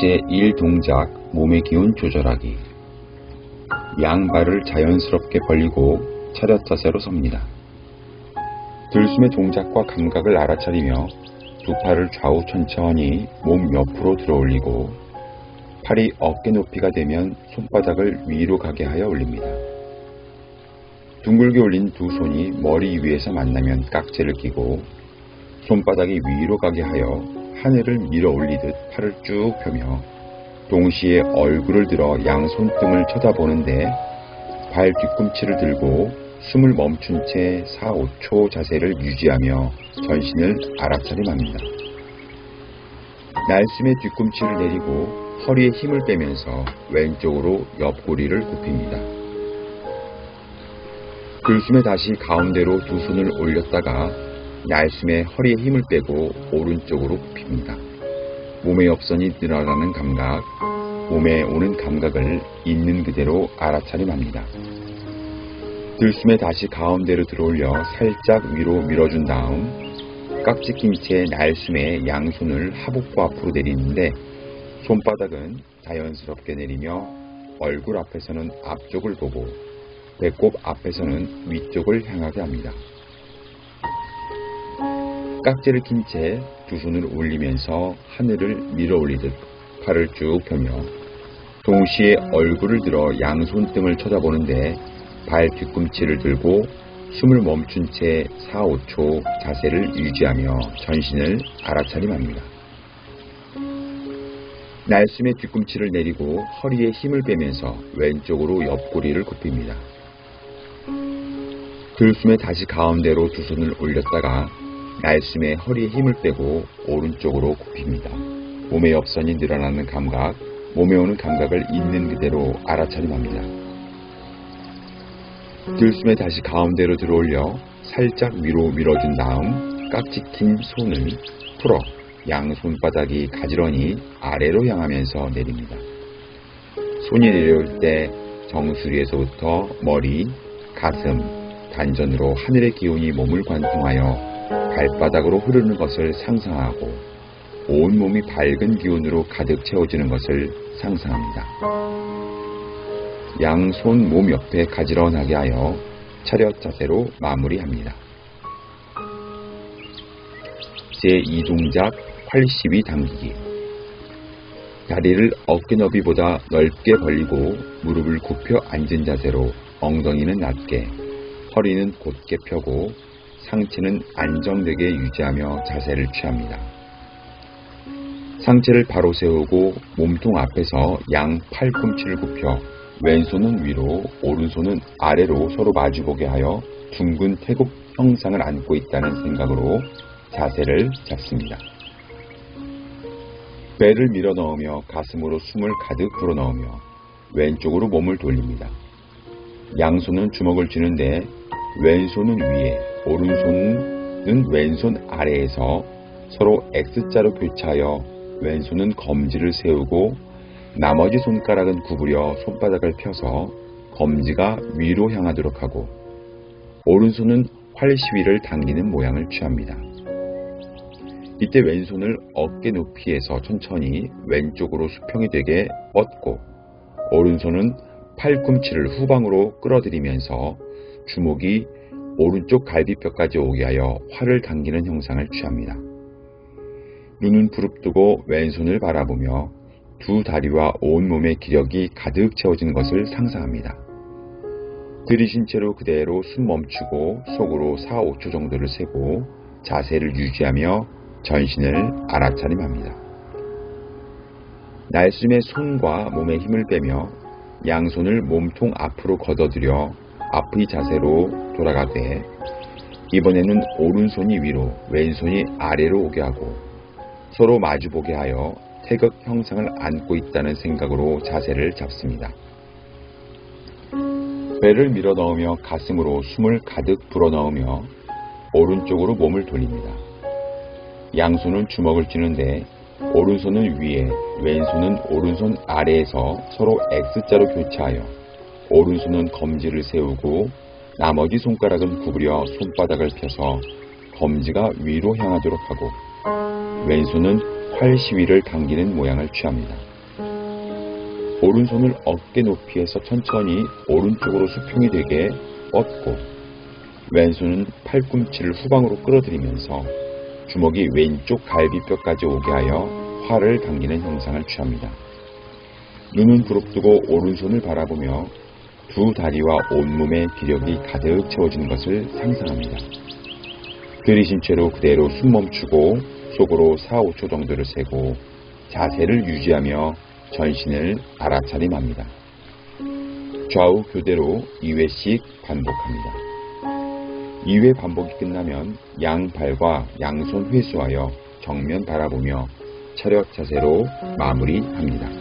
제1동작 몸의 기운 조절하기 양발을 자연스럽게 벌리고 차렷 자세로 섭니다. 들숨의 동작과 감각을 알아차리며 두 팔을 좌우 천천히 몸 옆으로 들어 올리고 팔이 어깨 높이가 되면 손바닥을 위로 가게 하여 올립니다. 둥글게 올린 두 손이 머리 위에서 만나면 깍지를 끼고 손바닥이 위로 가게 하여 하늘을 밀어 올리듯 팔을 쭉 펴며 동시에 얼굴을 들어 양 손등을 쳐다보는데 발 뒤꿈치를 들고 숨을 멈춘 채 4, 5초 자세를 유지하며 전신을 알아차림합니다. 날숨의 뒤꿈치를 내리고 허리에 힘을 빼면서 왼쪽으로 옆구리를 굽힙니다. 들숨에 다시 가운데로 두 손을 올렸다가 날숨에 허리에 힘을 빼고 오른쪽으로 굽힙니다. 몸의 옆선이 늘어나는 감각, 몸에 오는 감각을 있는 그대로 알아차림합니다. 들숨에 다시 가운데로 들어올려 살짝 위로 밀어준 다음 깍지 낀 채 날숨에 양손을 하복부 앞으로 내리는데 손바닥은 자연스럽게 내리며 얼굴 앞에서는 앞쪽을 보고 배꼽 앞에서는 위쪽을 향하게 합니다. 깍지를 낀 채 두 손을 올리면서 하늘을 밀어 올리듯 팔을 쭉 펴며 동시에 얼굴을 들어 양손 등을 쳐다보는데 발 뒤꿈치를 들고 숨을 멈춘 채 4, 5초 자세를 유지하며 전신을 알아차림합니다. 날숨의 뒤꿈치를 내리고 허리에 힘을 빼면서 왼쪽으로 옆구리를 굽힙니다. 들숨에 다시 가운데로 두 손을 올렸다가 날숨에 허리에 힘을 빼고 오른쪽으로 굽힙니다. 몸의 옆선이 늘어나는 감각, 몸에 오는 감각을 있는 그대로 알아차림합니다. 들숨에 다시 가운데로 들어올려 살짝 위로 밀어준 다음 깍지 낀 손을 풀어 양 손바닥이 가지런히 아래로 향하면서 내립니다. 손이 내려올 때 정수리에서부터 머리, 가슴, 단전으로 하늘의 기운이 몸을 관통하여 발바닥으로 흐르는 것을 상상하고 온몸이 밝은 기운으로 가득 채워지는 것을 상상합니다. 양손 몸 옆에 가지런하게 하여 차렷 자세로 마무리합니다. 제2동작 82 당기기 다리를 어깨 너비보다 넓게 벌리고 무릎을 굽혀 앉은 자세로 엉덩이는 낮게 허리는 곧게 펴고 상체는 안정되게 유지하며 자세를 취합니다. 상체를 바로 세우고 몸통 앞에서 양 팔꿈치를 굽혀 왼손은 위로, 오른손은 아래로 서로 마주보게 하여 둥근 태국 형상을 안고 있다는 생각으로 자세를 잡습니다. 배를 밀어 넣으며 가슴으로 숨을 가득 불어 넣으며 왼쪽으로 몸을 돌립니다. 양손은 주먹을 쥐는데 왼손은 위에, 오른손은 왼손 아래에서 서로 X자로 교차하여 왼손은 검지를 세우고 나머지 손가락은 구부려 손바닥을 펴서 검지가 위로 향하도록 하고 오른손은 활시위를 당기는 모양을 취합니다. 이때 왼손을 어깨 높이에서 천천히 왼쪽으로 수평이 되게 뻗고 오른손은 팔꿈치를 후방으로 끌어들이면서 주먹이 오른쪽 갈비뼈까지 오게 하여 활을 당기는 형상을 취합니다. 눈은 부릅뜨고 왼손을 바라보며 두 다리와 온몸의 기력이 가득 채워지는 것을 상상합니다. 들이신 채로 그대로 숨 멈추고 속으로 4, 5초 정도를 세고 자세를 유지하며 전신을 알아차림합니다. 날숨에 손과 몸에 힘을 빼며 양손을 몸통 앞으로 걷어들여 앞의 자세로 돌아가되 이번에는 오른손이 위로 왼손이 아래로 오게 하고 서로 마주보게 하여 태극 형상을 안고 있다는 생각으로 자세를 잡습니다. 배를 밀어 넣으며 가슴으로 숨을 가득 불어 넣으며 오른쪽으로 몸을 돌립니다. 양손은 주먹을 쥐는데 오른손은 위에, 왼손은 오른손 아래에서 서로 X자로 교차하여 오른손은 검지를 세우고 나머지 손가락은 구부려 손바닥을 펴서 검지가 위로 향하도록 하고 왼손은 팔 시위를 당기는 모양을 취합니다. 오른손을 어깨 높이에서 천천히 오른쪽으로 수평이 되게 뻗고 왼손은 팔꿈치를 후방으로 끌어들이면서 주먹이 왼쪽 갈비뼈까지 오게 하여 활을 당기는 형상을 취합니다. 눈은 부릅뜨고 오른손을 바라보며 두 다리와 온몸에 기력이 가득 채워지는 것을 상상합니다. 들이신 채로 그대로 숨 멈추고 속으로 4, 5초 정도를 세고 자세를 유지하며 전신을 알아차림합니다. 좌우 교대로 2회씩 반복합니다. 2회 반복이 끝나면 양발과 양손 회수하여 정면 바라보며 차렷 자세로 마무리합니다.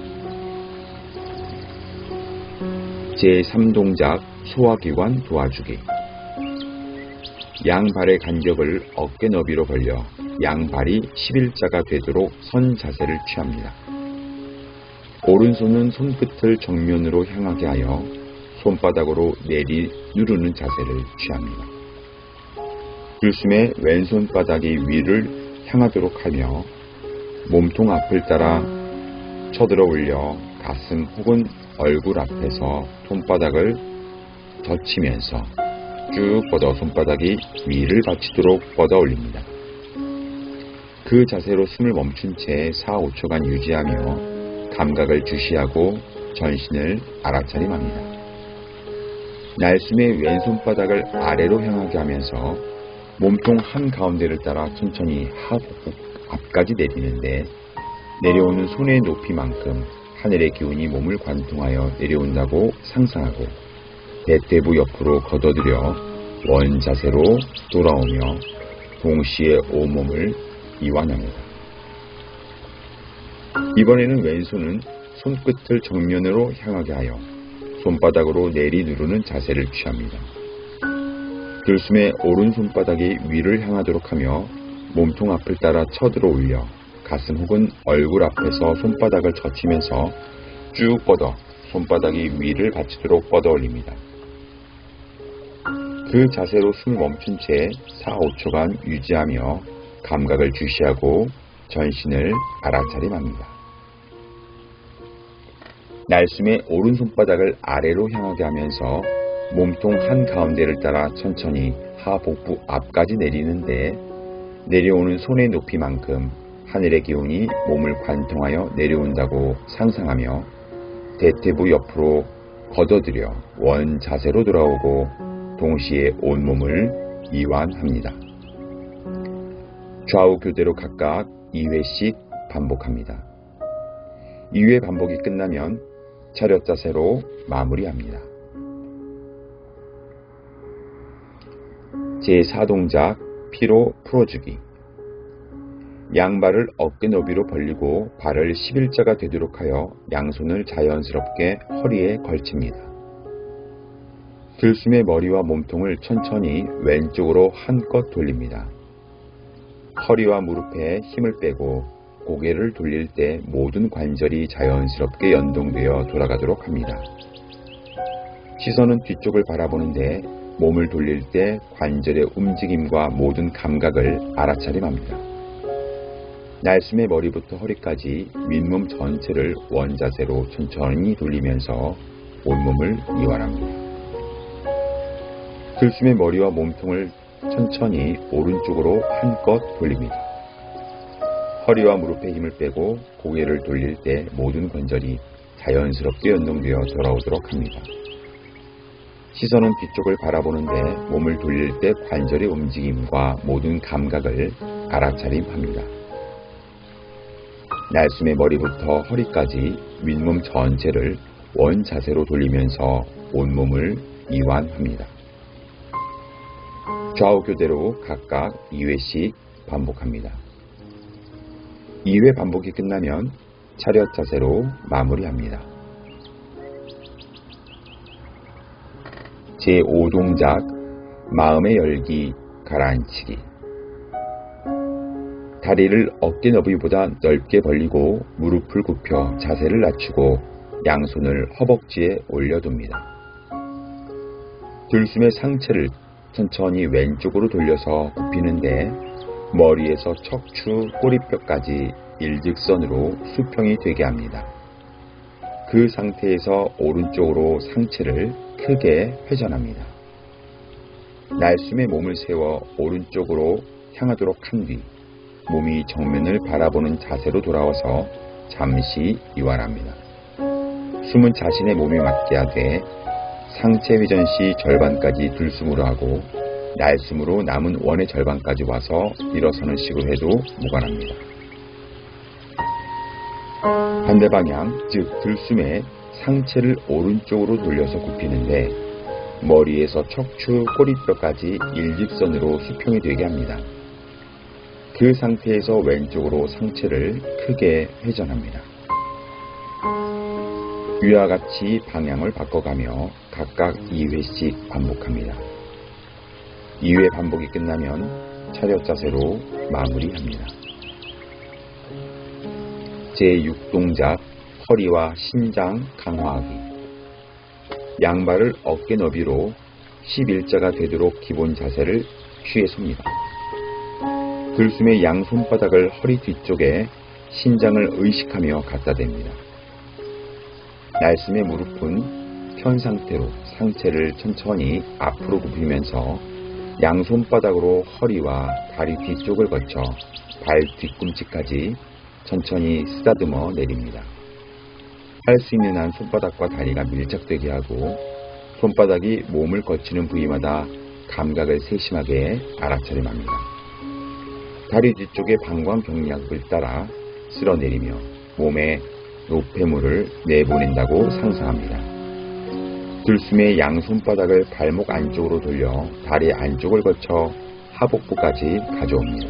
제3동작 소화기관 도와주기 양발의 간격을 어깨 너비로 벌려 양발이 11자가 되도록 선 자세를 취합니다. 오른손은 손끝을 정면으로 향하게 하여 손바닥으로 내리 누르는 자세를 취합니다. 들숨에 왼손바닥이 위를 향하도록 하며 몸통 앞을 따라 쳐들어 올려 가슴 혹은 얼굴 앞에서 손바닥을 젖히면서 쭉 뻗어 손바닥이 위를 받치도록 뻗어 올립니다. 그 자세로 숨을 멈춘 채 4, 5초간 유지하며 감각을 주시하고 전신을 알아차림합니다. 날숨에 왼손바닥을 아래로 향하게 하면서 몸통 한가운데를 따라 천천히 하복부 앞까지 내리는데 내려오는 손의 높이만큼 하늘의 기운이 몸을 관통하여 내려온다고 상상하고 대퇴부 옆으로 걷어들여 원 자세로 돌아오며 동시에 온몸을 이완합니다. 이번에는 왼손은 손끝을 정면으로 향하게 하여 손바닥으로 내리 누르는 자세를 취합니다. 들숨에 오른손바닥이 위를 향하도록 하며 몸통 앞을 따라 쳐들어 올려 가슴 혹은 얼굴 앞에서 손바닥을 젖히면서 쭉 뻗어 손바닥이 위를 받치도록 뻗어 올립니다. 그 자세로 숨을 멈춘 채 4, 5초간 유지하며 감각을 주시하고 전신을 알아차림합니다. 날숨에 오른손바닥을 아래로 향하게 하면서 몸통 한가운데를 따라 천천히 하복부 앞까지 내리는데 내려오는 손의 높이만큼 하늘의 기운이 몸을 관통하여 내려온다고 상상하며 대퇴부 옆으로 걷어들여 원 자세로 돌아오고 동시에 온몸을 이완합니다. 좌우 교대로 각각 2회씩 반복합니다. 2회 반복이 끝나면 차렷 자세로 마무리합니다. 제4동작 피로 풀어주기 양발을 어깨 너비로 벌리고 발을 11자가 되도록 하여 양손을 자연스럽게 허리에 걸칩니다. 들숨의 머리와 몸통을 천천히 왼쪽으로 한껏 돌립니다. 허리와 무릎에 힘을 빼고 고개를 돌릴 때 모든 관절이 자연스럽게 연동되어 돌아가도록 합니다. 시선은 뒤쪽을 바라보는데 몸을 돌릴 때 관절의 움직임과 모든 감각을 알아차림합니다. 날숨의 머리부터 허리까지 윗몸 전체를 원자세로 천천히 돌리면서 온몸을 이완합니다. 들숨의 머리와 몸통을 천천히 오른쪽으로 한껏 돌립니다. 허리와 무릎에 힘을 빼고 고개를 돌릴 때 모든 관절이 자연스럽게 연동되어 돌아오도록 합니다. 시선은 뒤쪽을 바라보는데 몸을 돌릴 때 관절의 움직임과 모든 감각을 알아차림합니다. 날숨의 머리부터 허리까지 윗몸 전체를 원 자세로 돌리면서 온몸을 이완합니다. 좌우 교대로 각각 2회씩 반복합니다. 2회 반복이 끝나면 차렷 자세로 마무리합니다. 제5동작 마음의 열기 가라앉히기 다리를 어깨 너비보다 넓게 벌리고 무릎을 굽혀 자세를 낮추고 양손을 허벅지에 올려둡니다. 들숨의 상체를 천천히 왼쪽으로 돌려서 굽히는데 머리에서 척추 꼬리뼈까지 일직선으로 수평이 되게 합니다. 그 상태에서 오른쪽으로 상체를 크게 회전합니다. 날숨에 몸을 세워 오른쪽으로 향하도록 한 뒤 몸이 정면을 바라보는 자세로 돌아와서 잠시 이완합니다. 숨은 자신의 몸에 맞게 하되 상체 회전 시 절반까지 들숨으로 하고 날숨으로 남은 원의 절반까지 와서 일어서는 식으로 해도 무관합니다. 반대 방향, 즉 들숨에 상체를 오른쪽으로 돌려서 굽히는데 머리에서 척추 꼬리뼈까지 일직선으로 수평이 되게 합니다. 그 상태에서 왼쪽으로 상체를 크게 회전합니다. 위와 같이 방향을 바꿔가며 각각 2회씩 반복합니다. 2회 반복이 끝나면 차렷 자세로 마무리합니다. 제6동작 허리와 신장 강화하기 양발을 어깨 너비로 11자가 되도록 기본 자세를 취해 섭니다. 들숨의 양 손바닥을 허리 뒤쪽에 신장을 의식하며 갖다 댑니다. 날숨의 무릎은 편 상태로 상체를 천천히 앞으로 굽히면서 양 손바닥으로 허리와 다리 뒤쪽을 거쳐 발 뒤꿈치까지 천천히 쓰다듬어 내립니다. 할 수 있는 한 손바닥과 다리가 밀착되게 하고 손바닥이 몸을 거치는 부위마다 감각을 세심하게 알아차림합니다. 다리 뒤쪽의 방광 경략을 따라 쓸어내리며 몸에 노폐물을 내보낸다고 상상합니다. 들숨의 양 손바닥을 발목 안쪽으로 돌려 다리 안쪽을 거쳐 하복부까지 가져옵니다.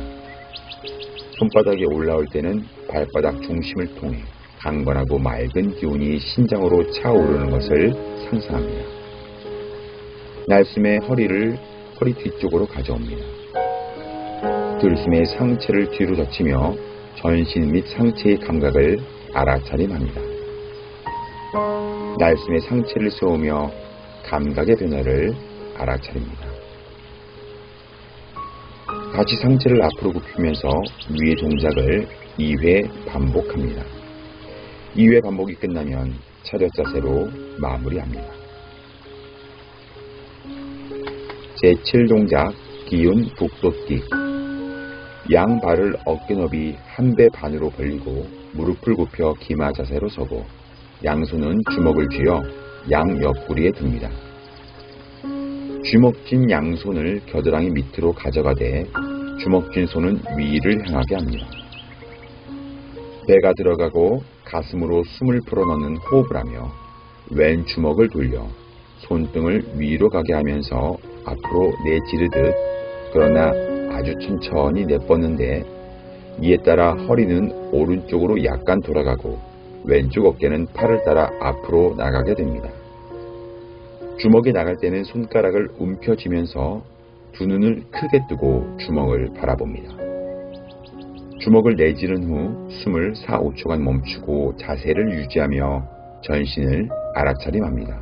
손바닥이 올라올 때는 발바닥 중심을 통해 강건하고 맑은 기운이 신장으로 차오르는 것을 상상합니다. 날숨의 허리를 허리 뒤쪽으로 가져옵니다. 들숨의 상체를 뒤로 젖히며 전신 및 상체의 감각을 알아차림합니다. 날숨의 상체를 세우며 감각의 변화를 알아차립니다. 다시 상체를 앞으로 굽히면서 위의 동작을 2회 반복합니다. 2회 반복이 끝나면 차렷 자세로 마무리합니다. 제7동작 기운 북돋기 양 발을 어깨 너비 한 배 반으로 벌리고 무릎을 굽혀 기마 자세로 서고 양손은 주먹을 쥐어 양 옆구리에 듭니다. 주먹진 양손을 겨드랑이 밑으로 가져가되 주먹진 손은 위를 향하게 합니다. 배가 들어가고 가슴으로 숨을 불어넣는 호흡을 하며 왼 주먹을 돌려 손등을 위로 가게 하면서 앞으로 내지르듯 그러나 아주 천천히 내뻗는데 이에 따라 허리는 오른쪽으로 약간 돌아가고 왼쪽 어깨는 팔을 따라 앞으로 나가게 됩니다. 주먹이 나갈 때는 손가락을 움켜쥐면서 두 눈을 크게 뜨고 주먹을 바라봅니다. 주먹을 내지른 후 숨을 4, 5초간 멈추고 자세를 유지하며 전신을 알아차림합니다.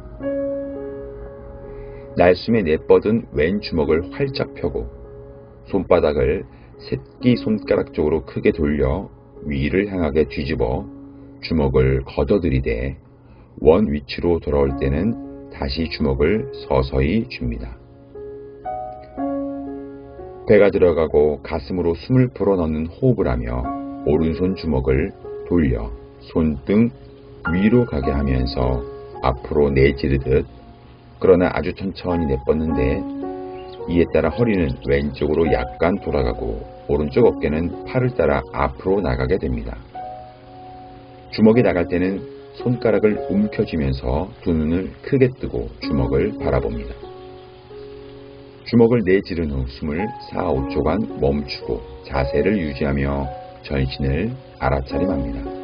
날숨에 내뻗은 왼 주먹을 활짝 펴고 손바닥을 새끼 손가락 쪽으로 크게 돌려 위를 향하게 뒤집어 주먹을 걷어들이되 원 위치로 돌아올 때는 다시 주먹을 서서히 줍니다. 배가 들어가고 가슴으로 숨을 불어넣는 호흡을 하며 오른손 주먹을 돌려 손등 위로 가게 하면서 앞으로 내지르듯 그러나 아주 천천히 내뻗는데 이에 따라 허리는 왼쪽으로 약간 돌아가고 오른쪽 어깨는 팔을 따라 앞으로 나가게 됩니다. 주먹이 나갈 때는 손가락을 움켜쥐면서 두 눈을 크게 뜨고 주먹을 바라봅니다. 주먹을 내지른 후 숨을 4, 5초간 멈추고 자세를 유지하며 전신을 알아차림합니다.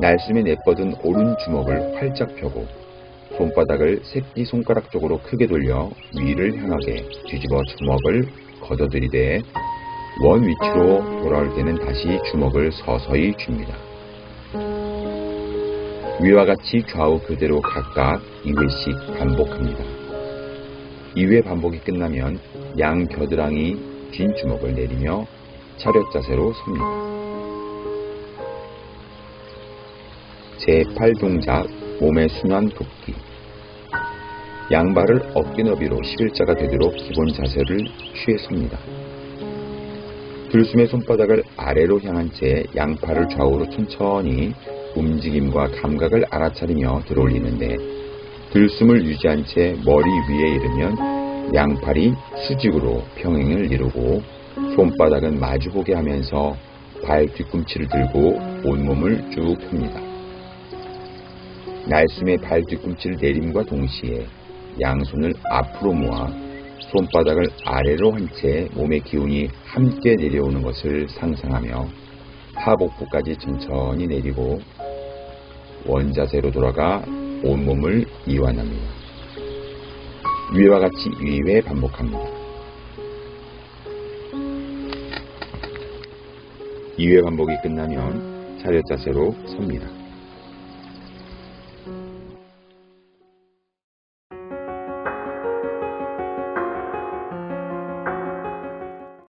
날숨에 내뻗은 오른 주먹을 활짝 펴고 손바닥을 새끼 손가락 쪽으로 크게 돌려 위를 향하게 뒤집어 주먹을 걷어들이되 원 위치로 돌아올 때는 다시 주먹을 서서히 줍니다. 위와 같이 좌우 그대로 각각 2회씩 반복합니다. 2회 반복이 끝나면 양 겨드랑이 긴 주먹을 내리며 차렷 자세로 섭니다. 제8동작 몸의 순환 돕기 양발을 어깨 너비로 11자가 되도록 기본 자세를 취해 섭니다. 들숨의 손바닥을 아래로 향한 채 양팔을 좌우로 천천히 움직임과 감각을 알아차리며 들어올리는데 들숨을 유지한 채 머리 위에 이르면 양팔이 수직으로 평행을 이루고 손바닥은 마주보게 하면서 발 뒤꿈치를 들고 온몸을 쭉 펴니다. 날숨의 발 뒤꿈치를 내림과 동시에 양손을 앞으로 모아 손바닥을 아래로 한 채 몸의 기운이 함께 내려오는 것을 상상하며 하복부까지 천천히 내리고 원자세로 돌아가 온몸을 이완합니다. 위와 같이 2회 반복합니다. 2회 반복이 끝나면 차렷 자세로 섭니다.